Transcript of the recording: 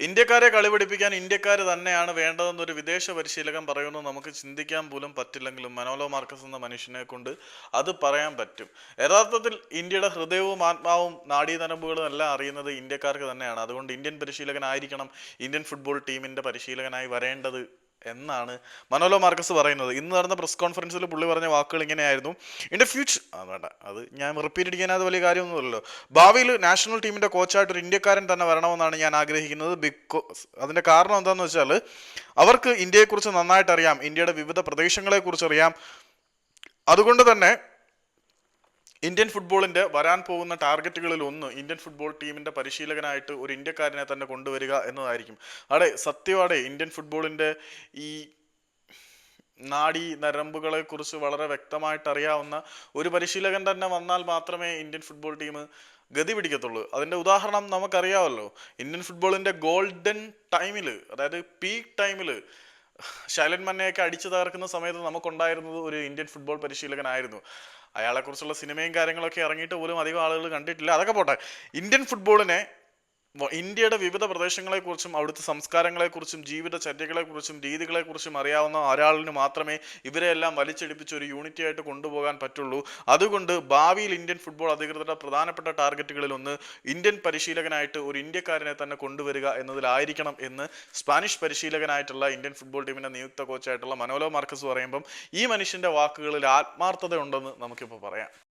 ഇന്ത്യക്കാരെ കളി പഠിപ്പിക്കാൻ ഇന്ത്യക്കാർ തന്നെയാണ് വേണ്ടതെന്നൊരു വിദേശ പരിശീലകൻ പറയുന്നത് നമുക്ക് ചിന്തിക്കാൻ പോലും പറ്റില്ലെങ്കിലും മനോലോ മാർക്കസ് എന്ന മനുഷ്യനെ കൊണ്ട് അത് പറയാൻ പറ്റും. യഥാർത്ഥത്തിൽ ഇന്ത്യയുടെ ഹൃദയവും ആത്മാവും നാഡീനരമ്പുകളും എല്ലാം അറിയുന്നത് ഇന്ത്യക്കാർക്ക് തന്നെയാണ്. അതുകൊണ്ട് ഇന്ത്യൻ പരിശീലകനായിരിക്കണം ഇന്ത്യൻ ഫുട്ബോൾ ടീമിന്റെ പരിശീലകനായി വരേണ്ടത് എന്നാണ് മനോലോ മാർക്കസ് പറയുന്നത്. ഇന്ന് നടന്ന പ്രസ് കോൺഫറൻസിൽ പുള്ളി പറഞ്ഞ വാക്കുകൾ ഇങ്ങനെയായിരുന്നു. ഇൻ ഫ്യൂച്ചർ ആ വേണ്ട. അത് ഞാൻ റിപ്പീറ്റ് അടിക്കാനത് വലിയ കാര്യമൊന്നുമല്ലല്ലോ. ഭാവിയിൽ നാഷണൽ ടീമിന്റെ കോച്ചായിട്ട് ഒരു ഇന്ത്യക്കാരൻ തന്നെ വരണമെന്നാണ് ഞാൻ ആഗ്രഹിക്കുന്നത്. ബിക്കോസ് അതിന്റെ കാരണം എന്താണെന്ന് വെച്ചാൽ അവർക്ക് ഇന്ത്യയെക്കുറിച്ച് നന്നായിട്ട് അറിയാം ഇന്ത്യയുടെ വിവിധ പ്രദേശങ്ങളെക്കുറിച്ച് അറിയാം അതുകൊണ്ട് തന്നെ ഇന്ത്യൻ ഫുട്ബോളിന്റെ വരാൻ പോകുന്ന ടാർഗറ്റുകളിൽ ഒന്ന് ഇന്ത്യൻ ഫുട്ബോൾ ടീമിന്റെ പരിശീലകനായിട്ട് ഒരു ഇന്ത്യക്കാരനെ തന്നെ കൊണ്ടുവരിക എന്നതായിരിക്കും. അടെ സത്യമാടെ ഇന്ത്യൻ ഫുട്ബോളിന്റെ ഈ നാടി നരമ്പുകളെ കുറിച്ച് വളരെ വ്യക്തമായിട്ട് അറിയാവുന്ന ഒരു പരിശീലകൻ തന്നെ വന്നാൽ മാത്രമേ ഇന്ത്യൻ ഫുട്ബോൾ ടീം ഗതി പിടിക്കത്തുള്ളൂ. അതിന്റെ ഉദാഹരണം നമുക്കറിയാമല്ലോ. ഇന്ത്യൻ ഫുട്ബോളിന്റെ ഗോൾഡൻ ടൈമിൽ അതായത് പീക്ക് ടൈമിൽ ശൈലൻ മന്നയൊക്കെ അടിച്ചു തകർക്കുന്ന സമയത്ത് നമുക്കുണ്ടായിരുന്നത് ഒരു ഇന്ത്യൻ ഫുട്ബോൾ പരിശീലകനായിരുന്നു. അയാളെക്കുറിച്ചുള്ള സിനിമയും കാര്യങ്ങളൊക്കെ ഇറങ്ങിയിട്ട് പോലും അധികം ആളുകൾ കണ്ടിട്ടില്ല. അതൊക്കെ പോട്ടെ. ഇന്ത്യൻ ഫുട്ബോളിനെ ഇന്ത്യയുടെ വിവിധ പ്രദേശങ്ങളെക്കുറിച്ചും അവിടുത്തെ സംസ്കാരങ്ങളെക്കുറിച്ചും ജീവിതചര്യകളെക്കുറിച്ചും രീതികളെക്കുറിച്ചും അറിയാവുന്ന ഒരാളിന് മാത്രമേ ഇവരെല്ലാം വലിച്ചെടുപ്പിച്ച് ഒരു യൂണിറ്റി ആയിട്ട് കൊണ്ടുപോകാൻ പറ്റുള്ളൂ. അതുകൊണ്ട് ഭാവിയിൽ ഇന്ത്യൻ ഫുട്ബോൾ അധികൃതരുടെ പ്രധാനപ്പെട്ട ടാർഗറ്റുകളിൽ ഒന്ന് ഇന്ത്യൻ പരിശീലകനായിട്ട് ഒരു ഇന്ത്യക്കാരനെ തന്നെ കൊണ്ടുവരിക എന്നതിലായിരിക്കണം എന്ന് സ്പാനിഷ് പരിശീലകനായിട്ടുള്ള ഇന്ത്യൻ ഫുട്ബോൾ ടീമിന്റെ നിയുക്ത കോച്ചായിട്ടുള്ള മനോലോ മാർക്കസ് പറയുമ്പം ഈ മനുഷ്യന്റെ വാക്കുകളിൽ ആത്മാർത്ഥത ഉണ്ടെന്ന് നമുക്കിപ്പോൾ പറയാം.